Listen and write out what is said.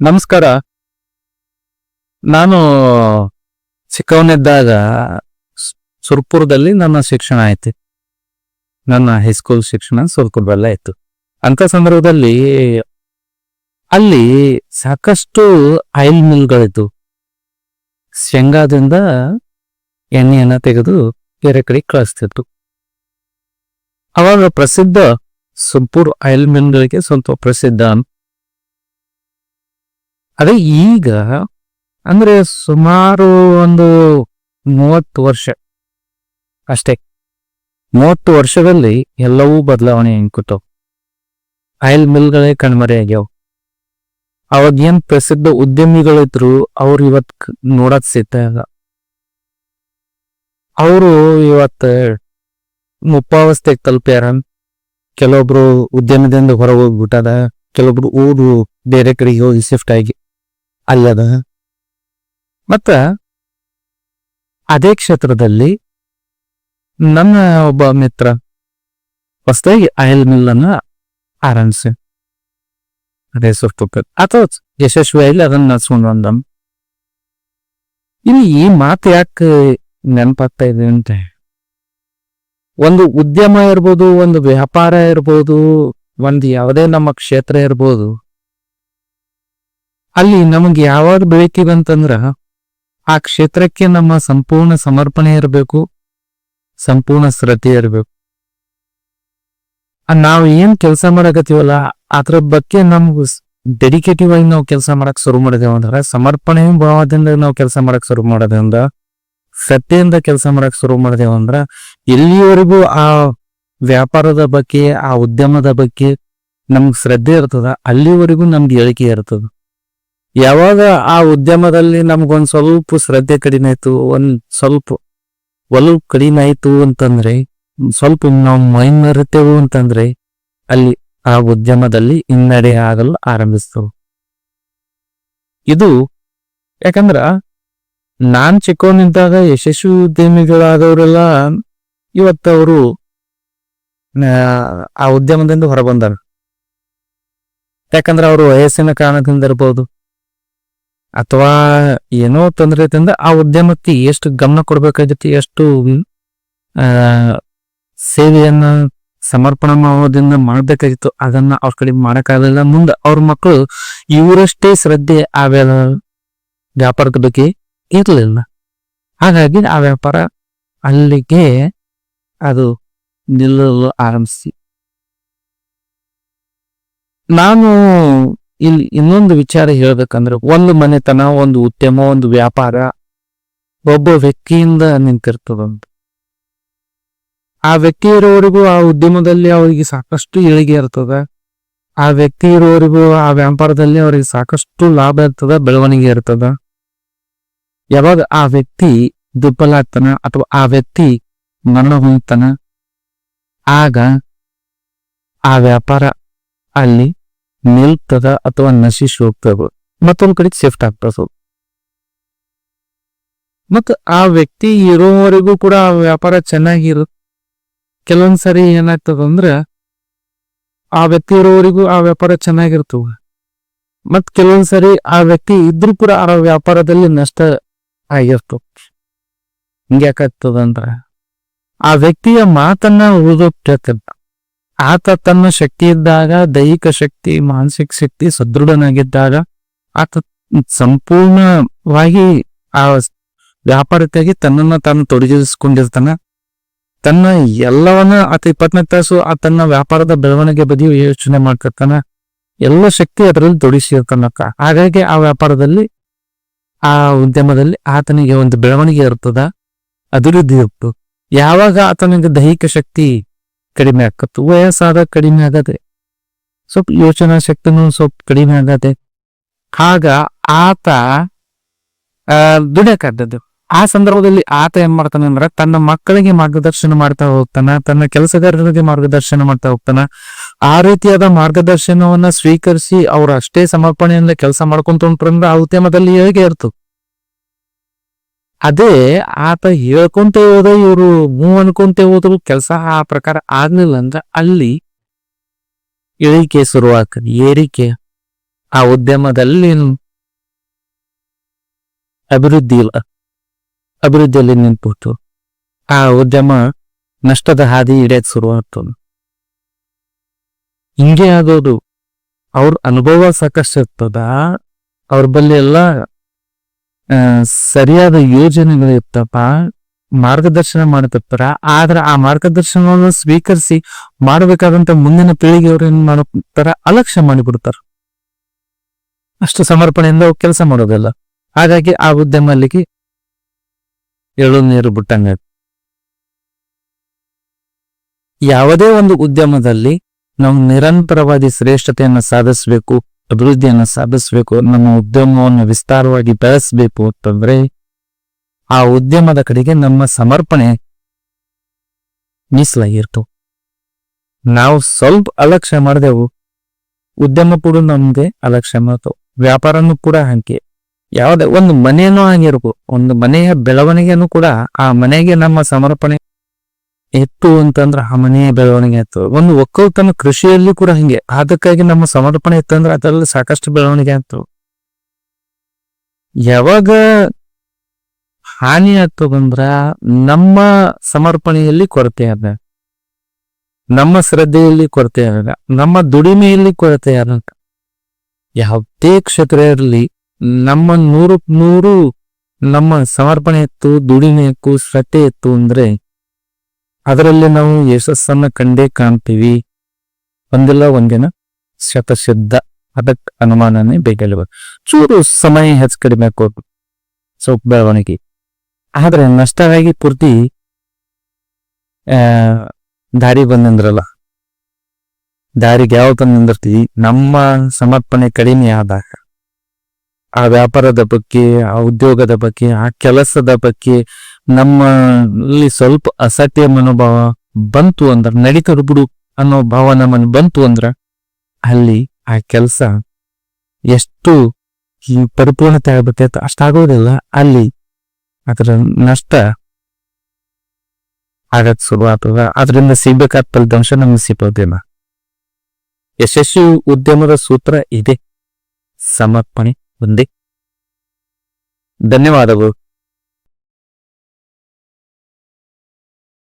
ನಮಸ್ಕಾರ. ನಾನು ಚಿಕ್ಕವನಿದ್ದಾಗ ಸುರ್ಪುರದಲ್ಲಿ ನನ್ನ ಶಿಕ್ಷಣ ಆಯ್ತು. ನನ್ನ ಹೈಸ್ಕೂಲ್ ಶಿಕ್ಷಣ ಸುರ್ಪುರದಲ್ಲೇ ಇತ್ತು. ಅಂತ ಸಂದರ್ಭದಲ್ಲಿ ಅಲ್ಲಿ ಸಾಕಷ್ಟು ಆಯಿಲ್ ಮಿಲ್ಗಳಿತ್ತು ಶೇಂಗಾದಿಂದ ಎಣ್ಣೆಯನ್ನ ತೆಗೆದು ಬೇರೆ ಕಡೆ ಕಳಿಸ್ತಿತ್ತು. ಅವಾಗ ಪ್ರಸಿದ್ಧ ಸುರ್ಪುರ್ ಆಯಿಲ್ ಮಿಲ್ಗಳಿಗೆ ಸ್ವಲ್ಪ ಪ್ರಸಿದ್ಧ ಅಂತ ಅದೇ ಈಗ, ಅಂದ್ರೆ ಸುಮಾರು ಒಂದು ಮೂವತ್ತು ವರ್ಷ ಅಷ್ಟೇ. ಮೂವತ್ತು ವರ್ಷದಲ್ಲಿ ಎಲ್ಲವೂ ಬದಲಾವಣೆ ಎಂಕುತ್ತವು ಆಯಿಲ್ ಮಿಲ್ಗಳೇ ಕಣ್ಮರೆಯಾಗ್ಯಾವ ಅವಾಗ ಏನ್ ಪ್ರಸಿದ್ಧ ಉದ್ಯಮಿಗಳಿದ್ರು ಅವ್ರು ಇವತ್ ನೋಡಕ್ ಸಿಗ್ತಾಯಿಲ್ಲ ಅವರು ಇವತ್ತು ಮುಪ್ಪಾವಸ್ಥೆಗೆ ತಲುಪ್ಯಾರ. ಕೆಲವೊಬ್ರು ಉದ್ಯಮದಿಂದ ಹೊರ ಹೋಗ್ಬಿಟ್ಟದ ಕೆಲವೊಬ್ರು ಊರು ಬೇರೆ ಕಡೆಗೆ ಹೋಗಿ ಶಿಫ್ಟ್ ಆಗಿ. ಅಲ್ಲದ? ಮತ್ತ ಅದೇ ಕ್ಷೇತ್ರದಲ್ಲಿ ನನ್ನ ಒಬ್ಬ ಮಿತ್ರ ಹೊಸದಾಗಿ ಆಯಿಲ್ ಮಿಲ್ ಅನ್ನ ಆರಂಭಿಸಿ. ಅದೇ ಸುಟ್ಟು ಅಥವಾ ಯಶಸ್ವಿಯಲ್ಲಿ ಅದನ್ನ ನಡ್ಸ್ಕೊಂಡು ಬಂದ ಇಲ್ಲಿ ಈ ಮಾತು ಯಾಕೆ ನೆನಪಾಗ್ತಾ ಇದೆ ಅಂತ ಒಂದು ಉದ್ಯಮ ಇರ್ಬೋದು, ಒಂದು ವ್ಯಾಪಾರ ಇರ್ಬೋದು, ಒಂದು ಯಾವುದೇ ನಮ್ಮ ಕ್ಷೇತ್ರ ಇರ್ಬೋದು ಅಲ್ಲಿ ನಮಗೆ ಯಾವಾಗ ಬೇಕಿವಂತಂದ್ರ ಆ ಕ್ಷೇತ್ರಕ್ಕೆ ನಮ್ಮ ಸಂಪೂರ್ಣ ಸಮರ್ಪಣೆ ಇರಬೇಕು, ಸಂಪೂರ್ಣ ಶ್ರದ್ಧೆ ಇರಬೇಕು. ನಾವು ಏನ್ ಕೆಲಸ ಮಾಡಕತ್ತೀವಲ್ಲ, ಅದ್ರ ಬಗ್ಗೆ ನಮ್ಗೆ ಡೆಡಿಕೇಟಿವ್ ಆಗಿ ನಾವು ಕೆಲಸ ಮಾಡಕ್ ಶುರು ಮಾಡಿದೆವು ಅಂದ್ರೆ, ಸಮರ್ಪಣೆ ಭಾವದಿಂದ ನಾವು ಕೆಲಸ ಮಾಡಕ್ ಶುರು ಮಾಡೋದ್ರಿಂದ ಸತ್ಯದಿಂದ ಕೆಲಸ ಮಾಡಕ್ ಶುರು ಮಾಡಿದೇವ ಅಂದ್ರ, ಎಲ್ಲಿವರೆಗೂ ಆ ವ್ಯಾಪಾರದ ಬಗ್ಗೆ, ಆ ಉದ್ಯಮದ ಬಗ್ಗೆ ನಮ್ಗೆ ಶ್ರದ್ಧೆ ಇರ್ತದ, ಅಲ್ಲಿವರೆಗೂ ನಮ್ಗೆ ಹೇಳಿಕೆ ಇರ್ತದ. ಯಾವಾಗ ಆ ಉದ್ಯಮದಲ್ಲಿ ನಮ್ಗೊಂದ್ ಸ್ವಲ್ಪ ಶ್ರದ್ಧೆ ಕಡಿಮೆ ಆಯ್ತು, ಒಂದ್ ಸ್ವಲ್ಪ ಒಲವು ಕಡಿಮೆ ಆಯ್ತು ಅಂತಂದ್ರೆ, ಸ್ವಲ್ಪ ನಾವು ಮೈ ಮರೆತೇವು ಅಂತಂದ್ರೆ, ಅಲ್ಲಿ ಆ ಉದ್ಯಮದಲ್ಲಿ ಹಿನ್ನಡೆ ಆಗಲು ಆರಂಭಿಸ್ತವು ಇದು ಯಾಕಂದ್ರ ನಾನ್ ಚಿಕ್ಕವನಿದ್ದಾಗ ಯಶಸ್ವಿ ಉದ್ಯಮಿಗಳಾದವರೆಲ್ಲ ಇವತ್ತವರು ಆ ಉದ್ಯಮದಿಂದ ಹೊರಬಂದರು. ಯಾಕಂದ್ರ ಅವರು ವಯಸ್ಸಿನ ಕಾರಣದಿಂದ ಇರ್ಬೋದು. ಅಥವಾ ಏನೋ ತೊಂದರೆದಿಂದ ಆ ಉದ್ಯಮಕ್ಕೆ ಎಷ್ಟು ಗಮನ ಕೊಡ್ಬೇಕಾಗಿತ್ತು, ಎಷ್ಟು ಸೇವೆಯನ್ನ ಸಮರ್ಪಣ ಮಾಡೋದ್ರಿಂದ ಮಾಡ್ಬೇಕಾಗಿತ್ತು, ಅದನ್ನ ಅವ್ರ ಕಡೆ ಮಾಡಕ್ಕಾಗಲಿಲ್ಲ. ಮುಂದೆ ಅವ್ರ ಮಕ್ಕಳು ಇವರಷ್ಟೇ ಶ್ರದ್ಧೆ ಆ ವ್ಯ- ವ್ಯಾಪಾರದ ಬಗ್ಗೆ ಇರಲಿಲ್ಲ. ಹಾಗಾಗಿ ಆ ವ್ಯಾಪಾರ ಅಲ್ಲಿಗೆ ಅದು ನಿಲ್ಲಲು ಆರಂಭಿಸಿ. ನಾನು ಇಲ್ಲಿ ಇನ್ನೊಂದು ವಿಚಾರ ಹೇಳ್ಬೇಕಂದ್ರೆ ಒಂದು ಮನೆತನ, ಒಂದು ಉದ್ಯಮ, ಒಂದು ವ್ಯಾಪಾರ ಒಬ್ಬ ವ್ಯಕ್ತಿಯಿಂದ ನಿಂತಿರ್ತದಂತ. ಆ ವ್ಯಕ್ತಿ ಇರೋವರೆಗೂ ಆ ಉದ್ಯಮದಲ್ಲಿ ಅವರಿಗೆ ಸಾಕಷ್ಟು ಇಳಿಗೆ ಇರ್ತದ. ಆ ವ್ಯಕ್ತಿ ಇರೋವರೆಗೂ ಆ ವ್ಯಾಪಾರದಲ್ಲಿ ಅವರಿಗೆ ಸಾಕಷ್ಟು ಲಾಭ ಇರ್ತದ, ಬೆಳವಣಿಗೆ ಇರ್ತದ. ಯಾವಾಗ ಆ ವ್ಯಕ್ತಿ ದುರ್ಬಲ ಆಗ್ತಾನ ಅಥವಾ ಆ ವ್ಯಕ್ತಿ ಮರಣ ಹೊಂದ್ತಾನ ಆಗ ಆ ವ್ಯಾಪಾರ ಅಲ್ಲಿ ನಿಲ್ತದ ಅಥವಾ ನಶಿಸಿ ಹೋಗ್ತದ ಮತ್ತೊಂದ್ ಕಡೆ ಶಿಫ್ಟ್ ಆಗ್ತದ ಮತ್ತ ಆ ವ್ಯಕ್ತಿ ಇರೋವರೆಗೂ ಕೂಡ ಆ ವ್ಯಾಪಾರ ಚೆನ್ನಾಗಿರು ಕೆಲವೊಂದ್ ಸರಿ ಏನಾಗ್ತದ ಅಂದ್ರ, ಆ ವ್ಯಕ್ತಿ ಇರೋವರೆಗೂ ಆ ವ್ಯಾಪಾರ ಚೆನ್ನಾಗಿರ್ತವ ಮತ್ ಕೆಲವೊಂದ್ ಸರಿ ಆ ವ್ಯಕ್ತಿ ಇದ್ರೂ ಕೂಡ ಆ ವ್ಯಾಪಾರದಲ್ಲಿ ನಷ್ಟ ಆಗಿರ್ತವ ಹಿಂಗ್ಯಾಕಾಗ್ತದಂದ್ರ, ಆ ವ್ಯಕ್ತಿಯ ಮಾತನ್ನ ಉಳಿದೋಗ್ತಿರ್ತದ ಆತ ತನ್ನ ಶಕ್ತಿ ಇದ್ದಾಗ ದೈಹಿಕ ಶಕ್ತಿ, ಮಾನಸಿಕ ಶಕ್ತಿ ಸದೃಢನಾಗಿದ್ದಾಗ, ಆತ ಸಂಪೂರ್ಣವಾಗಿ ಆ ವ್ಯಾಪಾರಕ್ಕಾಗಿ ತನ್ನನ್ನ ತಾನು ತೊಡಗಿಸಿಕೊಂಡಿರ್ತಾನ. ತನ್ನ ಎಲ್ಲವನ್ನ ಆತ ಇಪ್ಪತ್ತನೇ ತಾಸು ಆ ತನ್ನ ವ್ಯಾಪಾರದ ಬೆಳವಣಿಗೆ ಬಗ್ಗೆ ಯೋಚನೆ ಮಾಡ್ತಿರ್ತಾನ ಎಲ್ಲ ಶಕ್ತಿ ಅದರಲ್ಲಿ ತೊಡಗಿಸಿರ್ತಾನಕ್ಕ ಹಾಗಾಗಿ ಆ ವ್ಯಾಪಾರದಲ್ಲಿ, ಆ ಉದ್ಯಮದಲ್ಲಿ ಆತನಿಗೆ ಒಂದು ಬೆಳವಣಿಗೆ ಇರ್ತದ, ಅಭಿವೃದ್ಧಿ ಇರ್ತು ಯಾವಾಗ ಆತನಿಗೆ ದೈಹಿಕ ಶಕ್ತಿ ಕಡಿಮೆ ಆಕತ್ತು, ವಯಸ್ಸಾದ ಕಡಿಮೆ ಆಗತ್ತೆ ಸ್ವಲ್ಪ ಯೋಚನಾ ಶಕ್ತಿನೂ ಸ್ವಲ್ಪ ಕಡಿಮೆ ಆಗತ್ತೆ ಆಗ ಆತ, ಆ, ದುಡಿಯಕ್ಕಾದದ್ದು. ಆ ಸಂದರ್ಭದಲ್ಲಿ ಆತ ಏನ್ ಮಾಡ್ತಾನೆ ಅಂದ್ರೆ ತನ್ನ ಮಕ್ಕಳಿಗೆ ಮಾರ್ಗದರ್ಶನ ಮಾಡ್ತಾ ಹೋಗ್ತಾನ, ತನ್ನ ಕೆಲಸಗಾರರಿಗೆ ಮಾರ್ಗದರ್ಶನ ಮಾಡ್ತಾ ಹೋಗ್ತಾನ. ಆ ರೀತಿಯಾದ ಮಾರ್ಗದರ್ಶನವನ್ನ ಸ್ವೀಕರಿಸಿ ಅವ್ರ ಅಷ್ಟೇ ಸಮರ್ಪಣೆಯಿಂದ ಕೆಲಸ ಮಾಡ್ಕೊಂತ ಉಂಟ್ರಂದ್ರೆ ಆ ಉದ್ಯಮದಲ್ಲಿ ಹೇಗೆ ಇರ್ತದೆ ಅದೇ ಆತ ಹೇಳ್ಕೊಂತ ಹೋದ ಇವರು ಮೂವ್ ಅನ್ಕೊಂತ ಹೋದ್ರು ಕೆಲಸ ಆ ಪ್ರಕಾರ ಆಗ್ಲಿಲ್ಲ ಅಂದ್ರೆ ಅಲ್ಲಿ ಇಳಿಕೆ ಶುರುವಾಗ್ತದೆ, ಏರಿಕೆ ಆ ಉದ್ಯಮದಲ್ಲಿ ಅಭಿವೃದ್ಧಿ ಇಲ್ಲ, ಅಭಿವೃದ್ಧಿಯಲ್ಲಿ ನಿಂತ್ಬಿಟ್ಟು ಆ ಉದ್ಯಮ ನಷ್ಟದ ಹಾದಿ ಹಿಡಿಯಕ್ಕೆ ಶುರು ಆಗ್ತದೆ ಹಿಂಗೆ ಆಗೋದು ಅವ್ರ ಅನುಭವ ಸಾಕಷ್ಟು ಇರ್ತದ ಅವ್ರ ಬಲ್ಲಿ ಎಲ್ಲ ಸರಿಯಾದ ಯೋಜನೆಗಳು ಇರ್ತಪ್ಪ ಮಾರ್ಗದರ್ಶನ ಮಾಡ್ತಿರ್ತಾರ ಆದ್ರ ಆ ಮಾರ್ಗದರ್ಶನವನ್ನು ಸ್ವೀಕರಿಸಿ ಮಾಡಬೇಕಾದಂತ ಮುಂದಿನ ಪೀಳಿಗೆಯವರು ಏನ್ ಮಾಡ್ತಾರ? ಅಲಕ್ಷ್ಯ ಮಾಡಿಬಿಡ್ತಾರ ಅಷ್ಟು ಸಮರ್ಪಣೆಯಿಂದ ಕೆಲಸ ಮಾಡೋದಿಲ್ಲ. ಹಾಗಾಗಿ ಆ ಉದ್ಯಮ ಅಲ್ಲಿಗೆ ಎಳು ನೀರು ಬಿಟ್ಟಂಗ ಯಾವುದೇ ಒಂದು ಉದ್ಯಮದಲ್ಲಿ ನಾವು ನಿರಂತರವಾದಿ ಶ್ರೇಷ್ಠತೆಯನ್ನು ಸಾಧಿಸಬೇಕು. ಅಭಿವೃದ್ಧಿಯನ್ನು ಸಾಧಿಸಬೇಕು, ನಮ್ಮ ಉದ್ಯಮವನ್ನು ವಿಸ್ತಾರವಾಗಿ ಬೆಳೆಸಬೇಕು ಅಂತಂದ್ರೆ, ಆ ಉದ್ಯಮದ ಕಡೆಗೆ ನಮ್ಮ ಸಮರ್ಪಣೆ ಮೀಸಲಾಗಿರ್ತು ನಾವು ಸ್ವಲ್ಪ ಅಲಕ್ಷ್ಯ ಮಾಡಿದೆವು, ಉದ್ಯಮ ಕೂಡ ನಮ್ಗೆ ಅಲಕ್ಷ್ಯ ಮಾಡ್ತಾವ. ವ್ಯಾಪಾರನೂ ಕೂಡ ಹಂಗೆ. ಯಾವುದೇ ಒಂದು ಮನೆಯೂ ಆಗಿರ್ಬೇಕು ಒಂದು ಮನೆಯ ಬೆಳವಣಿಗೆನೂ ಕೂಡ ಆ ಮನೆಗೆ ನಮ್ಮ ಸಮರ್ಪಣೆ ಇತ್ತು ಅಂತಂದ್ರ ಆ ಮನೆಯ ಬೆಳವಣಿಗೆ ಆಯ್ತು. ಒಂದು ಒಕ್ಕಲ್ತನ ಕೃಷಿಯಲ್ಲಿ ಕೂಡ ಹಿಂಗೆ. ಅದಕ್ಕಾಗಿ ನಮ್ಮ ಸಮರ್ಪಣೆ ಇತ್ತು ಅಂದ್ರೆ ಅದರಲ್ಲಿ ಸಾಕಷ್ಟು ಬೆಳವಣಿಗೆ ಆಯ್ತು. ಯಾವಾಗ ಹಾನಿ ಆಯ್ತು ಬಂದ್ರ ನಮ್ಮ ಸಮರ್ಪಣೆಯಲ್ಲಿ ಕೊರತೆ ಅದ ನಮ್ಮ ಶ್ರದ್ಧೆಯಲ್ಲಿ ಕೊರತೆ ಆದ. ನಮ್ಮ ದುಡಿಮೆಯಲ್ಲಿ ಕೊರತೆ ಆದ. ಯಾವುದೇ ಕ್ಷೇತ್ರ ಇರಲಿ, ನಮ್ಮ ನೂರು ನೂರು ನಮ್ಮ ಸಮರ್ಪಣೆ ಇತ್ತು ದುಡಿಮೆ ಇತ್ತು ಶ್ರದ್ಧೆ ಇತ್ತು ಅಂದ್ರೆ ಅದರಲ್ಲಿ ನಾವು ಯಶಸ್ಸನ್ನ ಕಂಡೇ ಕಾಣ್ತೀವಿ. ಒಂದಿಲ್ಲ, ಒಂದಿನ ಶತಸಿದ್ಧ ಅದಕ್ಕೆ ಅನುಮಾನನೇ ಬೇಕಲ್ವ? ಚೂರು ಸಮಯ ಹೆಚ್ಚು ಕಡಿಮೆ ಕೊಟ್ಟು. ಸ್ವಲ್ಪ ಬೆಳವಣಿಗೆ. ಆದ್ರೆ ನಷ್ಟವಾಗಿ ಪೂರ್ತಿ ದಾರಿ ಬಂದಂದ್ರಲ್ಲ? ದಾರಿಗೆ ಯಾವ ತಂದು ನಮ್ಮ ಸಮರ್ಪಣೆ ಕಡಿಮೆ ಆದಾಗ. ಆ ವ್ಯಾಪಾರದ ಬಗ್ಗೆ, ಆ ಉದ್ಯೋಗದ ಬಗ್ಗೆ, ಆ ಕೆಲಸದ ಬಗ್ಗೆ ನಮ್ಮಲ್ಲಿ ಸ್ವಲ್ಪ ಅಸತ್ಯ ಮನೋಭಾವ ಬಂತು ಅಂದ್ರ ನಡೀತದ ಬಿಡು ಅನ್ನೋ ಭಾವ ನಮ್ಮನ್ನು ಬಂತು ಅಂದ್ರ, ಅಲ್ಲಿ ಆ ಕೆಲಸ ಎಷ್ಟು ಈ ಪರಿಪೂರ್ಣತೆ ಆಗ್ಬೇಕೈತೆ ಅಷ್ಟಾಗೋದಿಲ್ಲ ಅಲ್ಲಿ ಅದರ ನಷ್ಟ ಆಗಕ್ ಶುರು ಆಗ್ತದ ಅದರಿಂದ ಸಿಗ್ಬೇಕಾದ ಫಲಿತಾಂಶ ನಮ್ಗೆ ಸಿಗೋದಿಲ್ಲ. ಯಶಸ್ವಿ ಉದ್ಯಮದ ಸೂತ್ರ ಇದೆ. ಸಮರ್ಪಣೆ ಒಂದೇ. ಧನ್ಯವಾದಗಳು.